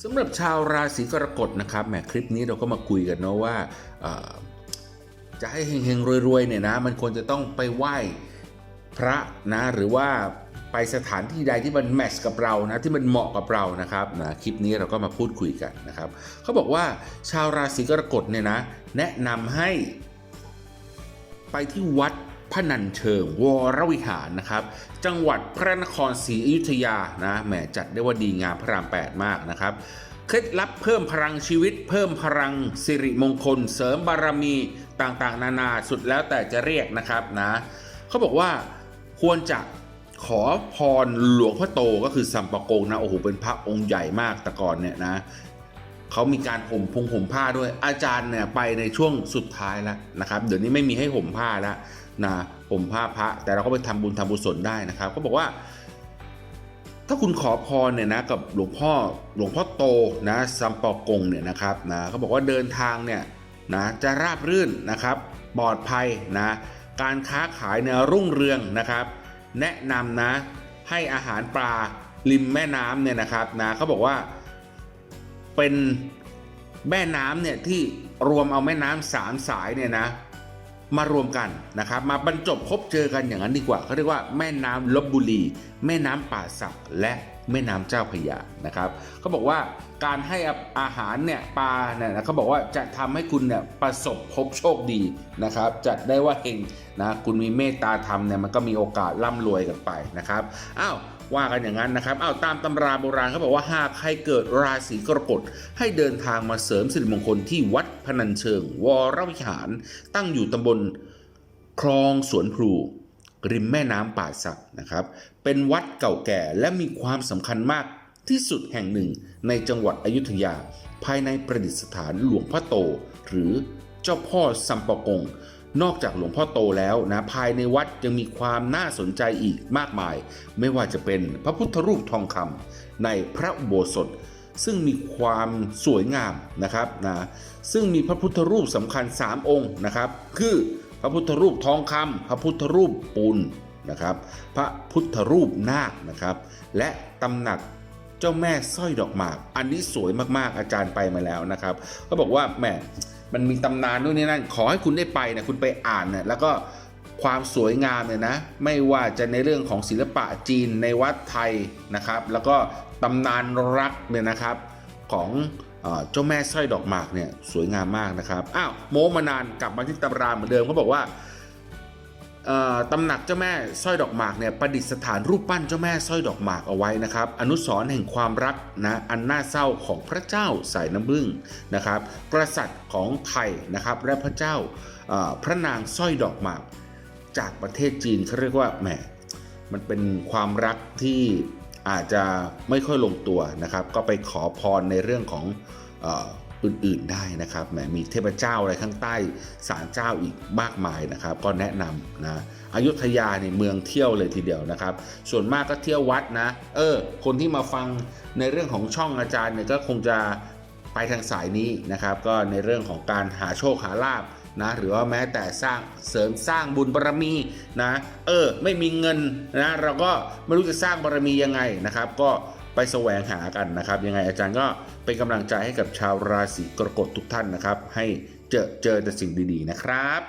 สำหรับชาวราศีกรกฎนะครับแหมคลิปนี้เราก็มาคุยกันเนาะว่าจะให้เฮงๆรวยๆเนี่ยนะมันควรจะต้องไปไหว้พระนะหรือว่าไปสถานที่ใดที่มันแมชกับเรานะที่มันเหมาะกับเรานะครับนะคลิปนี้เราก็มาพูดคุยกันนะครับเขาบอกว่าชาวราศีกรกฎเนี่ยนะแนะนำให้ไปที่วัด พนัญเชิงวรวิหารนะครับ จังหวัดพระนครศรีอยุธยานะแหมจัดได้ว่าดีงามพระราม 8 มากนะครับเคล็ดลับเพิ่มพลังชีวิต เพิ่มพลังสิริมงคล เสริมบารมีต่างๆ นานาสุดแล้วแต่จะเรียกนะครับนะเขาบอกว่าควรจะขอพรหลวงพ่อโตก็คือสัมปะโกงนะโอ้โหเป็นพระองค์ใหญ่มากแต่ก่อนเนี่ยนะ เขามีการห่มพงห่มผ้าด้วย อาจารย์เนี่ยไปในช่วงสุดท้ายแล้วนะครับ เดี๋ยวนี้ไม่มีให้ห่มผ้าแล้วนะห่มผ้าพระ แต่เราก็ไปทำบุญทำบุญสนได้นะครับเขาบอกว่า ถ้าคุณขอพรเนี่ยนะกับหลวงพ่อหลวงพ่อโตนะซัมปอกงเนี่ยนะครับนะเขาบอกว่าเดินทางเนี่ยนะจะราบรื่นนะครับปลอดภัยนะการค้าขายเนี่ยรุ่งเรืองนะครับ แนะนำนะให้อาหารปลาริมแม่น้ำเนี่ยนะครับนะเขาบอกว่า เป็นแม่น้ำเนี่ยที่รวมเอาแม่น้ำสามสายเนี่ยนะมารวมกันนะครับมาบรรจบพบเจอกันอย่างนั้นดีกว่าเขาเรียกว่าแม่น้ำลบบุรี แม่น้ำป่าสักและแม่น้ำเจ้าพยานะครับเขาบอกว่าการให้อาหารเนี่ยปลาเนี่ยนะเขาบอกว่าจะทำให้คุณเนี่ยประสบพบโชคดีนะครับจัดได้ว่าเฮงนะคุณมีเมตตาธรรมเนี่ยมันก็มีโอกาสร่ำรวยกันไปนะครับอ้าว ว่ากันอย่างนั้นนะครับอ้าวตามตำราโบราณเขาบอกว่าหากใครเกิดราศีกรกฎให้เดินทางมาเสริมสิริมงคลที่วัดพนัญเชิง วรวิหาร ตั้งอยู่ตำบลคลองสวนพลูริมแม่น้ำป่าสักนะครับ เป็นวัดเก่าแก่และมีความสำคัญมากที่สุดแห่งหนึ่งในจังหวัดอยุธยา ภายในประดิษฐานหลวงพ่อโต หรือเจ้าพ่อสัมปะกง นอกจากหลวงพ่อโตแล้วนะภายในวัดยังมีความน่าสนใจอีกมากมาย ไม่ว่าจะเป็นพระพุทธรูปทองคำในพระอุโบสถ ซึ่งมีความสวยงามนะครับนะซึ่งมีพระพุทธรูปสำคัญ 3 องค์นะครับ คือพระพุทธรูปทองคำพระพุทธรูปปูนนะครับ พระพุทธรูปนาคนะครับ และตำหนักเจ้าแม่สร้อยดอกหมาก อันนี้สวยมากๆอาจารย์ไปมาแล้วนะครับเขาบอกว่าแหม มันมีตำนานนู่นนี่นั่น ขอให้คุณได้ไปนะคุณไปอ่านเนี่ยแล้วก็ความสวยงามเนี่ยนะ ไม่ว่าจะในเรื่องของศิลปะจีนในวัดไทยนะครับ แล้วก็ตำนานรักเนี่ยนะครับของเจ้าแม่สร้อยดอกหมากเนี่ยสวยงามมากนะครับ อ้าวโมมานานกลับมาที่ตำราเหมือนเดิมเขาบอกว่า ตำหนักเจ้าแม่สร้อยดอกหมากเนี่ยประดิษฐานรูปปั้นเจ้าแม่สร้อยดอกหมากเอาไว้นะครับ อนุสรแห่งความรักนะอันน่าเศร้าของพระเจ้าสายน้ำบึ้งนะครับ กษัตริย์ของไทยนะครับ และพระเจ้าพระนางสร้อยดอกหมาก จากประเทศจีนเขาเรียกว่าแหมมันเป็นความรักที่อาจจะไม่ค่อยลงตัวนะครับ ก็ไปขอพรในเรื่องของ อื่นๆได้นะครับแหมมีเทพเจ้าอะไรข้างใต้ศาลเจ้าอีกมากมายนะครับ ก็แนะนำนะอยุธยาเนี่ยเมืองเที่ยวเลยทีเดียวนะครับ ส่วนมากก็เที่ยววัดนะ เออ คนที่มาฟังในเรื่องของช่องอาจารย์เนี่ยก็คงจะไปทางสายนี้นะครับ ก็ในเรื่องของการหาโชคหาลาบนะหรือว่าแม้แต่สร้างเสริมสร้างบุญบารมีนะ เออ ไม่มีเงินนะ เราก็ไม่รู้จะสร้างบารมียังไงนะครับ ก็ ไปแสวงหากันนะครับ ยังไงอาจารย์ก็เป็นกำลังใจให้กับชาวราศีกรกฎทุกท่านนะครับ ให้เจอเจอแต่สิ่งดีๆนะครับ